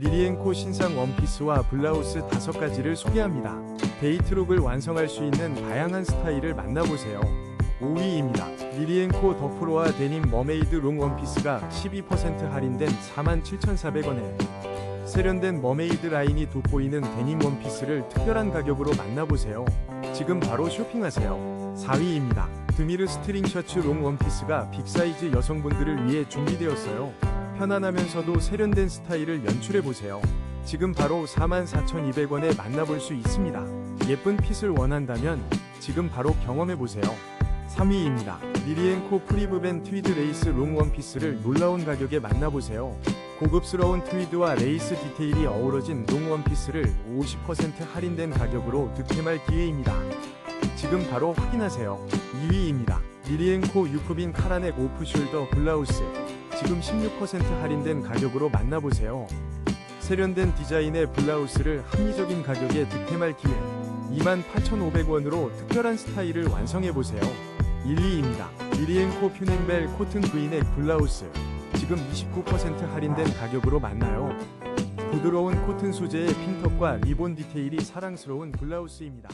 리리엔코 신상 원피스와 블라우스 5가지를 소개합니다. 데이트룩을 완성할 수 있는 다양한 스타일을 만나보세요. 5위입니다. 리리엔코 더프로와 데님 머메이드 롱 원피스가 12% 할인된 47,400원에 세련된 머메이드 라인이 돋보이는 데님 원피스를 특별한 가격으로 만나보세요. 지금 바로 쇼핑하세요. 4위입니다. 드미르 스트링 셔츠 롱 원피스가 빅사이즈 여성분들을 위해 준비되었어요. 편안하면서도 세련된 스타일을 연출해보세요. 지금 바로 44,200원에 만나볼 수 있습니다. 예쁜 핏을 원한다면 지금 바로 경험해보세요. 3위입니다. 리리엔코 프리브벤 트위드 레이스 롱 원피스를 놀라운 가격에 만나보세요. 고급스러운 트위드와 레이스 디테일이 어우러진 롱 원피스를 50% 할인된 가격으로 득템할 기회입니다. 지금 바로 확인하세요. 2위입니다. 리리엔코 유프빈 카라넥 오프숄더 블라우스 지금 16% 할인된 가격으로 만나보세요. 세련된 디자인의 블라우스를 합리적인 가격에 득템할 기회 28,500원으로 특별한 스타일을 완성해보세요. 1위입니다. 리리엔코 퓨냉벨 코튼 브이넥 블라우스 지금 29% 할인된 가격으로 만나요. 부드러운 코튼 소재의 핀턱과 리본 디테일이 사랑스러운 블라우스입니다.